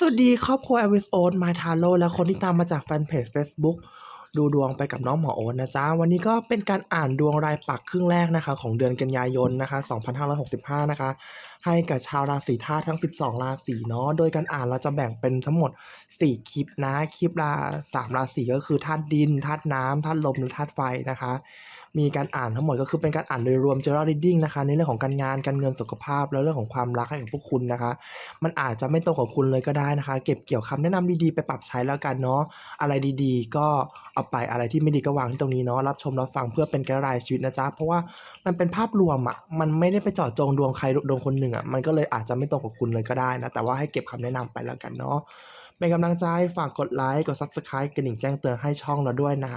สวัสดีครอบครัว e อ i s o n My Taro และคนที่ตามมาจากแฟนเพจ Facebook ดูดวงไปกับน้องหมอโอ๊ตนะจ๊ะ วันนี้ก็เป็นการอ่านดวงรายปักครึ่งแรกนะคะ ของเดือนกันยายนนะคะ 2565 นะคะ ให้กับชาวราศีธาตุทั้ง 12 ราศีเนาะ โดยการอ่านเราจะแบ่งเป็นทั้งหมด 4 คลิปนะ คลิปละ3ราศีก็คือธาตุดินธาตุน้ำธาตุลมหรือธาตุไฟนะคะ มีการอ่านทั้งหมดก็คือเป็นการอ่านโดยรวม general reading นะคะในเรื่องของการงานการเงินสุขภาพ และเรื่องของความรักให้กับพวกคุณนะคะ มันอาจจะไม่ตรงกับคุณเลยก็ได้นะคะ เก็บเกี่ยวคำแนะนำดีๆไปปรับใช้แล้วกันเนาะอะไรดีๆ ก็เอาไปอะไรที่ไม่ดีก็วางที่ตรงนี้เนาะรับชมรับฟังเพื่อเป็นไกด์ไลน์ชีวิตนะจ๊ะเพราะว่ามันเป็นภาพรวมอะมันไม่ได้ไปเจาะจงดวงใครดวงคนหนึ่งอะมันก็เลยอาจจะไม่ตรงกับคุณเลยก็ได้นะแต่ว่าให้เก็บคำแนะนำไปแล้วกันเนาะ เป็นกำลังใจฝากกดไลค์กด Subscribe กระดิ่งแจ้งเตือนให้ช่องเราด้วยนะ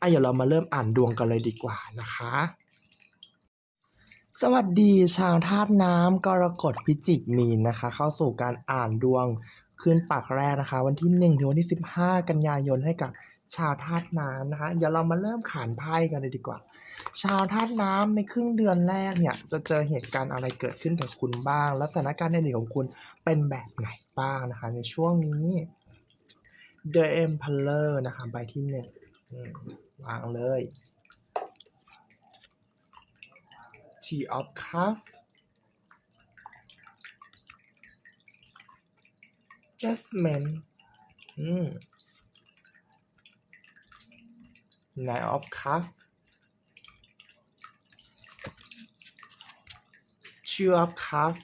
อะเดี๋ยวเรามาเริ่มอ่านดวงกันเลยดีกว่านะคะ สวัสดีชาวธาตุน้ำกรกฎพิจิกมีนนะคะ เข้าสู่การอ่านดวงคืนปากแรกนะคะ วันที่1ถึงวันที่ 15 กันยายนให้กับ ชาวธาตุน้ำนะคะเดี๋ยวเรามาเริ่มขานไพ่กันเลยดีกว่า ชาวธาตุน้ำในครึ่งเดือนแรกเนี่ย จะเจอเหตุการณ์อะไรเกิดขึ้นกับคุณบ้าง และสถานการณ์ในเดือของคุณเป็นแบบไหนบ้างนะคะ ในช่วงนี้ The Emperor นะคะใบที่หนึ่งวางเลย T of Cup Jasmine อืม Nine of Cup Two of Cup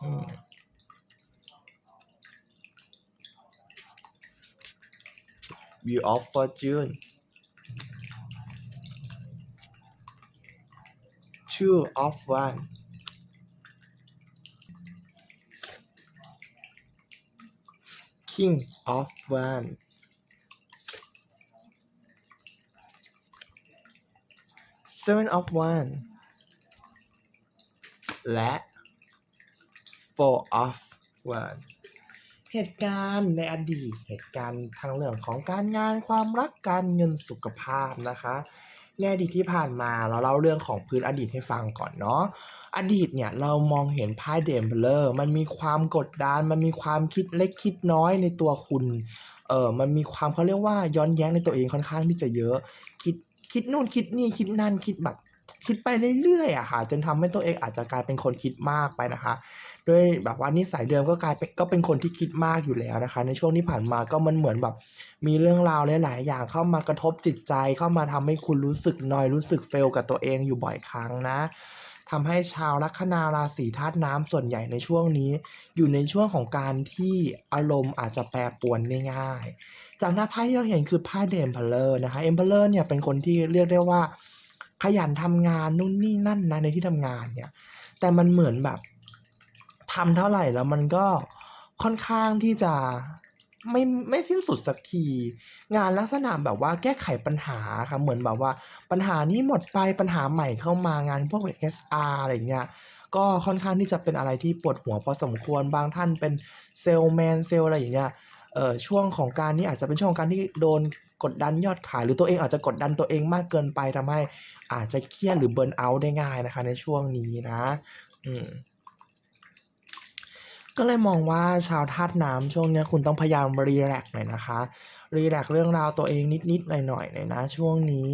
อืม View of Fortune Two of One King of One Seven of One และ Four of One เหตุการณ์ในอดีต เหตุการณ์ทางเรื่องของการงานความรักการเงินสุขภาพนะคะในอดีตที่ผ่านมาเราเล่าเรื่องของพื้นอดีตให้ฟังก่อนเนาะอดีตเนี่ยเรามองเห็นไพ่เดมเบลอร์มันมีความกดดันมันมีความคิดเล็กคิดน้อยในตัวคุณเออมันมีความเขาเรียกว่าย้อนแย้งในตัวเองค่อนข้างที่จะเยอะ คิด คิดนู่นคิดนี่คิดนั่นคิดแบบคิดไปเรื่อยๆอะค่ะจนทำให้ตัวเองอาจจะกลายเป็นคนคิดมากไปนะคะด้วยแบบว่านิสัยเดิมก็กลายเป็นก็เป็นคนที่คิดมากอยู่แล้วนะคะ ในช่วงที่ผ่านมาก็มันเหมือนแบบ มีเรื่องราวหลายๆอย่างเข้ามากระทบจิตใจเข้ามาทำให้คุณรู้สึกนอยรู้สึกเฟลกับตัวเองอยู่บ่อยครั้งนะ ทำให้ชาวลัคนาราศีธาตุน้ำส่วนใหญ่ในช่วงนี้ อยู่ในช่วงของการที่อารมณ์อาจจะแปรปรวนได้ง่าย จากหน้าไพ่ที่เราเห็นคือไพ่เดมเพลเลอร์นะคะเอ็มเพลเลอร์เนี่ยเป็นคนที่เรียกได้ว่า ขยันทำงานนู่นนี่นั่นนะในที่ทำงานเนี่ยแต่มันเหมือนแบบทำเท่าไหร่แล้วมันก็ค่อนข้างที่จะ ไม่ไม่สิ้นสุดสักที งานลักษณะแบบว่าแก้ไขปัญหาค่ะเหมือนแบบว่า ปัญหานี้หมดไปปัญหาใหม่เข้ามางานพวก HR อะไรเงี้ยก็ค่อนข้างที่จะเป็นอะไรที่ปวดหัวพอสมควรบางท่านเป็นเซลแมนเซลอะไรอย่างเงี้ยเอ่อช่วงของการนี้อาจจะเป็นช่วงของการที่โดนกดดันยอดขาย หรือตัวเองอาจจะกดดันตัวเองมากเกินไปทำให้อาจจะเครียดหรือเบิร์นเอาท์ได้ง่ายนะคะ ในช่วงนี้นะ อืม ก็เลยมองว่าชาวธาตุน้ำช่วงนี้คุณต้องพยายามรีแลกซ์หน่อยนะคะรีแลกซ์เรื่องราวตัวเองนิดๆหน่อยๆหน่อยนะ ช่วงนี้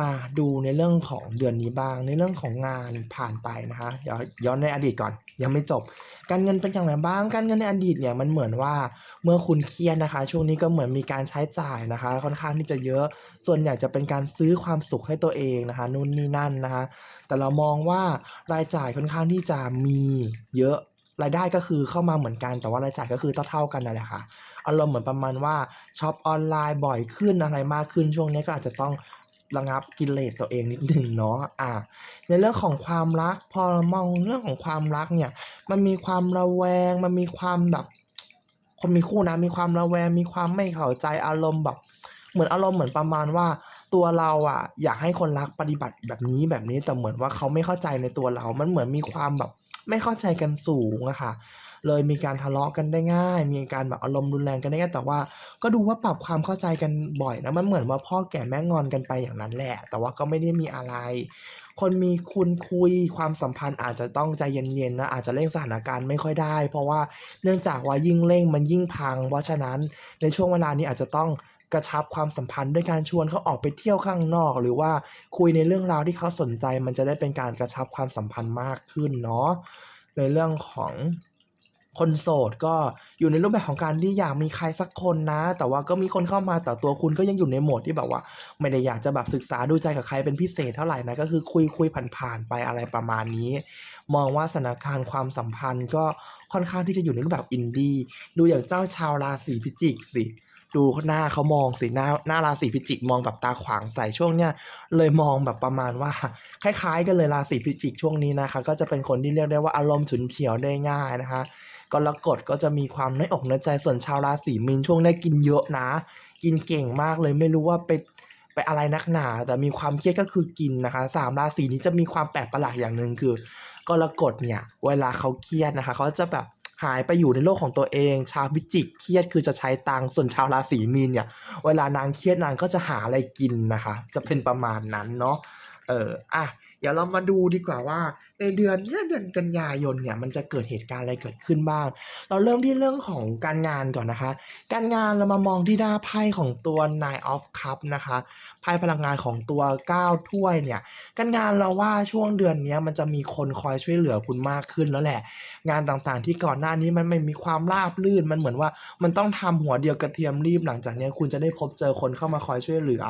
มาดูในเรื่องของเดือนนี้บ้าง ในเรื่องของงานผ่านไปนะคะเดี๋ยวย้อนในอดีตก่อน ยังไม่จบ การเงินเป็นอย่างไรบ้าง การเงินในอดีตเนี่ยมันเหมือนว่าเมื่อคุณเครียดนะคะ ช่วงนี้ก็เหมือนมีการใช้จ่ายนะคะ ค่อนข้างที่จะเยอะ ส่วนใหญ่จะเป็นการซื้อความสุขให้ตัวเองนะคะนู่นนี่นั่นนะคะ แต่เรามองว่ารายจ่ายค่อนข้างที่จะมีเยอะ รายได้ก็คือเข้ามาเหมือนกันแต่ว่ารายจ่ายก็คือเท่าๆกันนั่นแหละค่ะอารมณ์เหมือนประมาณว่าช็อปออนไลน์บ่อยขึ้นอะไรมากขึ้นช่วงนี้ก็อาจจะต้องระงับกิเลสตัวเองนิดหนึ่งเนาะอ่า ในเรื่องของความรัก พอเรามองเรื่องของความรักเนี่ย มันมีความระแวง มันมีความแบบคนมีคู่นะมีความระแวง มีความไม่เข้าใจอารมณ์แบบ เหมือนอารมณ์เหมือนประมาณว่าตัวเราอะ อยากให้คนรักปฏิบัติแบบนี้แบบนี้แต่เหมือนว่าเขาไม่เข้าใจในตัวเรา มันเหมือนมีความแบบ ไม่เข้าใจกันสูงอะค่ะ เลยมีการทะเลาะกันได้ง่าย มีการแบบอารมณ์รุนแรงกันได้ง่ายแต่ว่า ก็ดูว่าปรับความเข้าใจกันบ่อยนะมันเหมือนว่าพ่อแก่แม่งอนกันไปอย่างนั้นแหละ แต่ว่าก็ไม่ได้มีอะไร คนมีคุณคุยความสัมพันธ์อาจจะต้องใจเย็นๆนะอาจจะเร่งสถานการณ์ไม่ค่อยได้ เพราะว่าเนื่องจากว่ายิ่งเร่งมันยิ่งพัง เพราะฉะนั้นในช่วงเวลานี้อาจจะต้อง กระชับความสัมพันธ์ด้วยการชวนเขาออกไปเที่ยวข้างนอก หรือว่าคุยในเรื่องราวที่เขาสนใจ มันจะได้เป็นการกระชับความสัมพันธ์มากขึ้นเนาะในเรื่องของคนโสดก็อยู่ในรูปแบบของการที่อยากมีใครสักคนนะ แต่ว่าก็มีคนเข้ามาแต่ตัวคุณก็ยังอยู่ในโหมดที่แบบว่า ไม่ได้อยากจะแบบศึกษาดูใจกับใครเป็นพิเศษเท่าไหร่นะก็คือคุยคุยผ่านๆไปอะไรประมาณนี้ มองว่าสถานการณ์ความสัมพันธ์ก็ค่อนข้างที่จะอยู่ในรูปแบบอินดี้ดูอย่างเจ้าชาวราศีพิจิกสิ ดูหน้าเขามองสิหน้าหน้าราศีพิจิกมองแบบตาขวางใส่ช่วงเนี้ยเลยมองแบบประมาณว่า คล้าย ๆ กันเลยราศีพิจิกช่วงนี้นะคะ ก็จะเป็นคนที่เรียกได้ว่าอารมณ์ฉุนเฉียวได้ง่ายนะคะกรกฎก็จะมีความน้อยอกน้อยใจส่วนชาวราศีมีนช่วงนี้กินเยอะนะ กินเก่งมากเลยไม่รู้ว่าไปไปอะไรนักหนา แต่มีความเครียดก็คือกินนะคะสามราศีนี้จะมีความแปลกประหลาดอย่างหนึ่งคือกรกฎเนี่ย เวลาเขาเครียดนะคะ เขาจะแบบ หายไปอยู่ในโลกของตัวเอง ชาวพิจิกเครียดคือจะใช้ตังส่วนชาวราศีมีนเนี่ย เวลานางเครียดนางก็จะหาอะไรกินนะคะ จะเป็นประมาณนั้นเนาะเอออะ ดี๋ยวเรามาดูดีกว่าว่า ในเดือนเนี้ยเดือนกันยายนเนี่ยมันจะเกิดเหตุการณ์อะไรเกิดขึ้นบ้าง เราเริ่มที่เรื่องของการงานก่อนนะคะ การงานเรามามองที่หน้าไพ่ของตัว Nine of Cup นะคะไพ่พลังงานของตัว 9 ถ้วยเนี่ย การงานเราว่าช่วงเดือนเนี้ยมันจะมีคนคอยช่วยเหลือคุณมากขึ้นแล้วแหละ งานต่างๆที่ก่อนหน้านี้มันไม่มีความราบรื่นมันเหมือนว่ามันต้องทำหัวเดียวกระเทียมรีบหลังจากนี้คุณจะได้พบเจอคนเข้ามาคอยช่วยเหลือ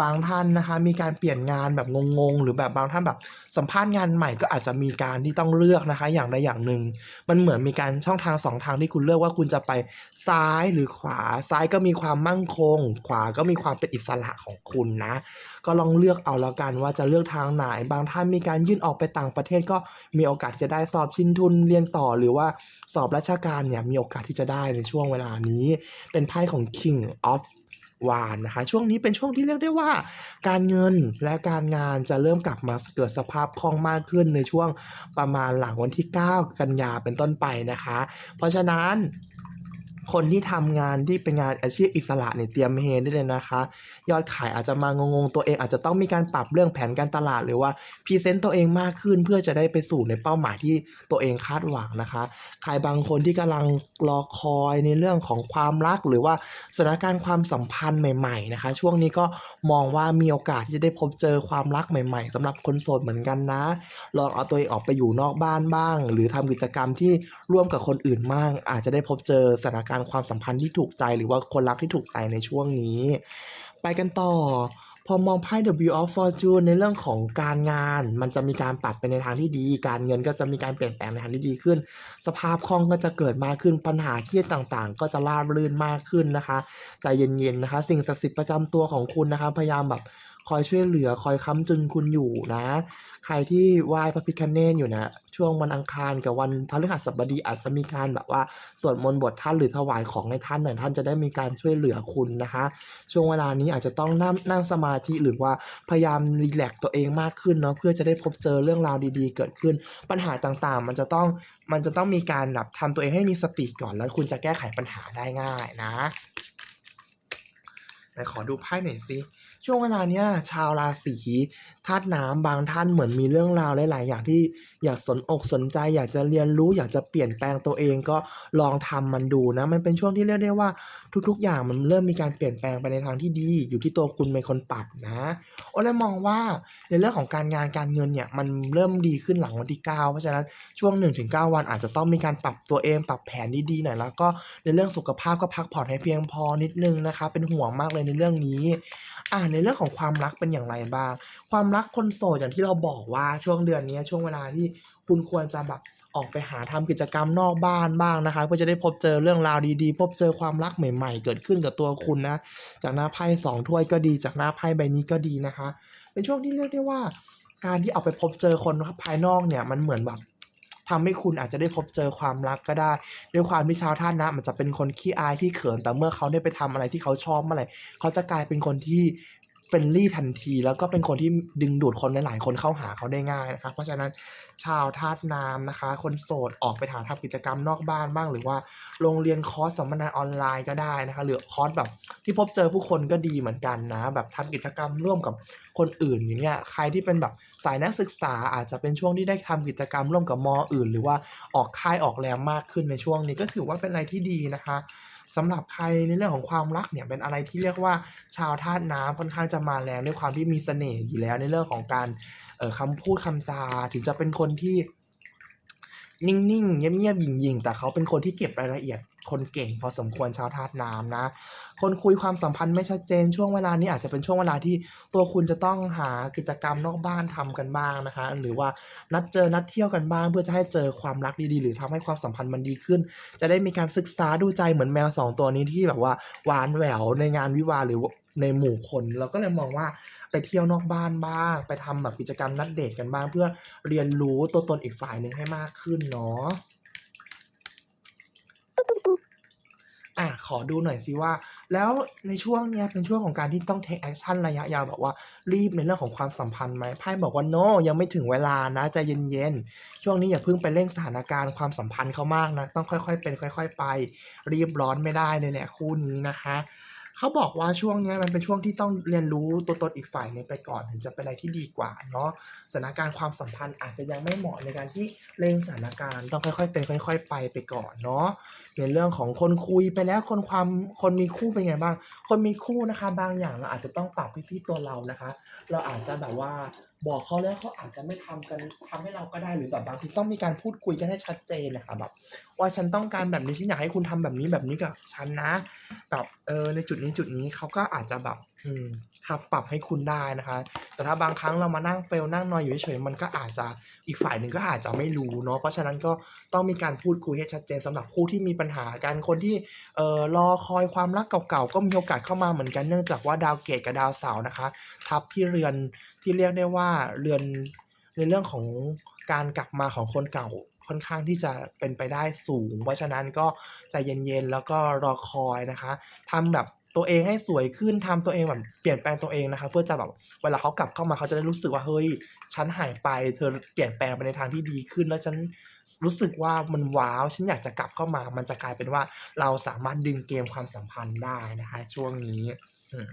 บางท่านนะคะ มีการเปลี่ยนงานแบบงงๆหรือแบบบางท่านแบบสัมภาษณ์งานใหม่ก็อาจจะมีการที่ต้องเลือกนะคะ อย่างใดอย่างหนึ่งมันเหมือนมีการช่องทางสองทางที่คุณเลือกว่าคุณจะไปซ้ายหรือขวา ซ้ายก็มีความมั่นคง ขวาก็มีความเป็นอิสระของคุณนะ ก็ลองเลือกเอาแล้วกันว่าจะเลือกทางไหน บางท่านมีการยื่นออกไปต่างประเทศก็มีโอกาสที่จะได้สอบชิงทุนเรียนต่อหรือว่าสอบราชการเนี่ยมีโอกาสที่จะได้ในช่วงเวลานี้ เป็นไพ่ของ King of วานนะคะ ช่วงนี้เป็นช่วงที่เรียกได้ว่า การเงินและการงานจะเริ่มกลับมาเกิดสภาพคล่องมากขึ้นในช่วงประมาณหลังวันที่ 9 กันยาเป็นต้นไปนะคะ เพราะฉะนั้น คนที่ทำงานที่เป็นงานอาชีพอิสระเนี่ยเตรียมเฮได้เลยนะคะ ยอดขายอาจจะมางงๆตัวเอง อาจจะต้องมีการปรับเรื่องแผนการตลาดหรือว่าพรีเซนต์ตัวเองมากขึ้นเพื่อจะได้ไปสู่ในเป้าหมายที่ตัวเองคาดหวังนะคะ ใครบางคนที่กำลังรอคอยในเรื่องของความรัก หรือว่าสถานการณ์ความสัมพันธ์ใหม่ ๆ นะคะ ช่วงนี้ก็มองว่ามีโอกาสที่จะได้พบเจอความรักใหม่ ๆสำหรับคนโสดเหมือนกันนะ ลองเอาตัวเองออกไปอยู่นอกบ้านบ้าง หรือทำกิจกรรมที่ร่วมกับคนอื่นบ้าง อาจจะได้พบเจอสถานการณ์ความสัมพันธ์ที่ถูกใจหรือว่าคนรักที่ถูกใจในช่วงนี้ ไปกันต่อ พอมองไพ่ W of Fortune ในเรื่องของการงาน มันจะมีการปรับไปในทางที่ดี การเงินก็จะมีการเปลี่ยนแปลงในทางที่ดีขึ้น สภาพคล่องก็จะเกิดมากขึ้นปัญหาเครียดต่างๆ ก็จะราบรื่นมากขึ้นนะคะใจเย็นๆนะคะ สิ่งศักดิ์สิทธิ์ประจำตัวของคุณนะคะพยายามแบบ คอยช่วยเหลือคอยค้ำจุนคุณอยู่นะ ใครที่ไหว้พระพิฆเนศอยู่นะ ช่วงวันอังคารกับวันพฤหัสบดีอาจจะมีการแบบว่าสวดมนต์บทท่านหรือถวายของให้ท่านหน่อยท่านจะได้มีการช่วยเหลือคุณนะคะ ช่วงเวลานี้อาจจะต้องนั่งนั่งสมาธิหรือว่าพยายามรีแลกตัวเองมากขึ้นเนาะเพื่อจะได้พบเจอเรื่องราวดีๆ เกิดขึ้น ปัญหาต่างๆ มันจะต้องมันจะต้องมีการแบบทำตัวเองให้มีสติก่อนแล้วคุณจะแก้ไขปัญหาได้ง่ายนะไหนขอดูไพ่หน่อยสิ ช่วงเวลาเนี้ยชาวราศีธาตุน้ำบางท่านเหมือนมีเรื่องราวหลาย ๆ อย่างที่อยากสนอกสนใจ อยากจะเรียนรู้ อยากจะเปลี่ยนแปลงตัวเองก็ลองทำมันดูนะ มันเป็นช่วงที่เรียกได้ว่า ทุก ๆ อย่างมันเริ่มมีการเปลี่ยนแปลงไปในทางที่ดี อยู่ที่ตัวคุณเป็นคนปรับนะโอ้เลยมองว่าในเรื่องของการงานการเงินเนี่ยมันเริ่มดีขึ้นหลังวันที่ 9 เพราะฉะนั้นช่วง 1-9 วันอาจจะต้องมีการปรับตัวเองปรับแผนดี ๆ หน่อยแล้วก็ในเรื่องสุขภาพก็พักผ่อนให้เพียงพอนิดนึงนะคะ เป็นห่วงมากเลยในเรื่องนี้อ่าในเรื่องของความรักเป็นอย่างไรบ้าง ความรักคนโสดอย่างที่เราบอกว่าช่วงเดือนนี้ช่วงเวลาที่คุณควรจะแบบออกไปหาทำกิจกรรมนอกบ้านบ้างนะคะเพื่อจะได้พบเจอเรื่องราวดีๆ พบเจอความรักใหม่ ๆ เกิดขึ้นกับตัวคุณนะ จากหน้าไพ่สองถ้วยก็ดี จากหน้าไพ่ใบนี้ก็ดีนะคะ เป็นช่วงที่เรียกได้ว่า การที่ออกไปพบเจอคนภายนอกเนี่ยมันเหมือนแบบทำให้คุณอาจจะได้พบเจอความรักก็ได้ ด้วยความที่ชาวท่านนะมันจะเป็นคนขี้อายขี้เขิน แต่เมื่อเขาได้ไปทำอะไรที่เขาชอบเมื่อไหร่เขาจะกลายเป็นคนที่ เฟรนลี่ทันที แล้วก็เป็นคนที่ดึงดูดคนหลายๆคนเข้าหาเขาได้ง่ายนะคะเพราะฉะนั้นชาวธาตุน้ำนะคะ คนโสดออกไปหาทำกิจกรรมนอกบ้านบ้าง หรือว่าโรงเรียนคอร์สสัมมนาออนไลน์ก็ได้นะคะ หรือคอร์สแบบที่พบเจอผู้คนก็ดีเหมือนกันนะ แบบทำกิจกรรมร่วมกับคนอื่นอย่างเงี้ยใครที่เป็นแบบสายนักศึกษาอาจจะเป็นช่วงที่ได้ทำกิจกรรมร่วมกับมอื่น หรือว่าออกค่ายออกแรงมากขึ้นในช่วงนี้ก็ถือว่าเป็นอะไรที่ดีนะคะ สำหรับใครในเรื่องของความรักเนี่ยเป็นอะไรที่เรียกว่าชาวธาตุน้ำค่อนข้างจะมาแรงด้วยความที่มีเสน่ห์อยู่แล้วในเรื่องของการเอ่อคำพูดคำจา ถึงจะเป็นคนที่ นิ่งๆ เงียบๆหยิงๆ แต่เขาเป็นคนที่เก็บรายละเอียด คนเก่งพอสมควรชาวธาตุน้ำนะ คนคุยความสัมพันธ์ไม่ชัดเจน ช่วงเวลานี้อาจจะเป็นช่วงเวลาที่ตัวคุณจะต้องหากิจกรรมนอกบ้านทำกันบ้างนะคะ หรือว่านัดเจอนัดเที่ยวกันบ้าง เพื่อจะให้เจอความรักดีๆ หรือทำให้ความสัมพันธ์มันดีขึ้น จะได้มีการศึกษาดูใจเหมือนแมวสองตัวนี้ที่แบบว่าหวานแหววในงานวิวาหรือในหมู่คน เราก็เลยมองว่า ไปเที่ยวนอกบ้านบ้าง ไปทำแบบกิจกรรมนัดเดทกันบ้าง เพื่อเรียนรู้ตัวตนอีกฝ่ายหนึ่งให้มากขึ้นเนาะอะขอดูหน่อยสิว่า แล้วในช่วงเนี้ยเป็นช่วงของการที่ต้อง take action ระยะยาวแบบว่ารีบในเรื่องของความสัมพันธ์ไหมไพ่บอกว่า no ยังไม่ถึงเวลานะใจเย็นๆ ช่วงนี้อย่าเพิ่งไปเร่งสถานการณ์ความสัมพันธ์เขามากนะ ต้องค่อยๆเป็นค่อย ๆ ไป รีบร้อนไม่ได้เลยแหละคู่นี้นะคะ เขาบอกว่าช่วงนี้มันเป็นช่วงที่ต้องเรียนรู้ตัวตนอีกฝ่ายหนึงไปก่อนถึงจะเป็นอะไรที่ดีกว่าเนาะสถานการณ์ความสัมพันธ์อาจจะยังไม่เหมาะในการที่เร่งสถานการณ์ต้องค่อยๆเป็นค่อย ๆ ไปไปก่อนเนาะในเรื่องของคนคุยไปแล้วคนความคนมีคู่เป็นไงบ้าง คนมีคู่นะคะ บางอย่างเราอาจจะต้องปรับที่ตัวเรานะคะ เราอาจจะแบบว่า บอกเขาแล้วเขาอาจจะไม่ทำกันทำให้เราก็ได้หรือแบบบางทีต้องมีการพูดคุยกันให้ชัดเจนนะคะแบบว่าฉันต้องการแบบนี้ฉันอยากให้คุณทำแบบนี้แบบนี้กับฉันนะ แบบเออในจุดนี้จุดนี้เขาก็อาจจะแบบ อืม ทำปรับให้คุณได้นะคะ แต่ถ้าบางครั้งเรามานั่งเฟลนั่งนอยอยู่เฉยมันก็อาจจะอีกฝ่ายหนึ่งก็อาจจะไม่รู้เนาะเพราะฉะนั้นก็ต้องมีการพูดคุยให้ชัดเจนสำหรับคู่ที่มีปัญหากันคนที่เอ่อรอคอยความรักเก่าๆก็มีโอกาสเข้ามาเหมือนกันเนื่องจากว่าดาวเกตกับดาวเสาร์นะคะ ทับที่เรือนที่เรียกได้ว่าเรือนในเรื่องของการกลับมาของคนเก่าค่อนข้างที่จะเป็นไปได้สูง เพราะฉะนั้นก็ใจเย็นๆ แล้วก็รอคอยนะคะทำแบบ ตัวเองให้สวยขึ้นทำตัวเองแบบเปลี่ยนแปลงตัวเองนะคะ เพื่อจะแบบเวลาเขากลับเข้ามาเขาจะได้รู้สึกว่าเฮ้ยฉันหายไปเธอเปลี่ยนแปลงไปในทางที่ดีขึ้น แล้วฉันรู้สึกว่ามันว้าวฉันอยากจะกลับเข้ามา มันจะกลายเป็นว่าเราสามารถดึงเกมความสัมพันธ์ได้นะคะ ช่วงนี้ อืม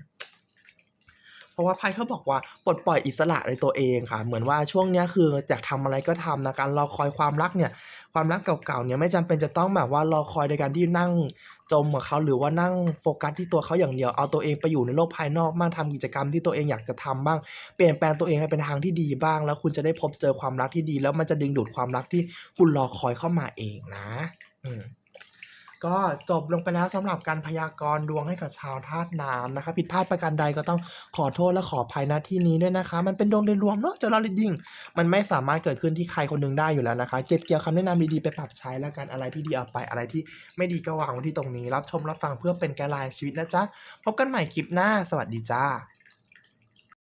เพราะว่าไพ่เขาบอกว่าปลดปล่อยอิสระในตัวเองค่ะ เหมือนว่าช่วงเนี้ยคืออยากทำอะไรก็ทำนะการรอคอยความรักเนี่ย ความรักเก่าๆเนี่ยไม่จำเป็นจะต้องแบบว่ารอคอยในการที่นั่งจมกับเขาหรือว่านั่งโฟกัสที่ตัวเขาอย่างเดียวเอาตัวเองไปอยู่ในโลกภายนอกบ้างทำกิจกรรมที่ตัวเองอยากจะทำบ้าง เปลี่ยนแปลงตัวเองให้เป็นทางที่ดีบ้าง แล้วคุณจะได้พบเจอความรักที่ดี แล้วมันจะดึงดูดความรักที่คุณรอคอยเข้ามาเองนะ อืม ก็จบลงไปแล้วสำหรับการพยากรณ์ดวงให้กับชาวธาตุน้ำนะคะ ผิดพลาดประการใดก็ต้องขอโทษและขออภัยณที่นี้ด้วยนะคะ มันเป็นดวงโดยรวมเนาะจะรอลิดดิ้งมันไม่สามารถเกิดขึ้นที่ใครคนหนึงได้อยู่แล้วนะคะ เก็บเกี่ยวคำแนะนำดีๆไปปรับใช้แล้วกันอะไรที่ดีเอาไปอะไรที่ไม่ดีก็วางไว้ที่ตรงนี้ รับชมรับฟังเพื่อเป็นแกนไลน์ชีวิตนะจ๊ะพบกันใหม่คลิปหน้า สวัสดีจ้า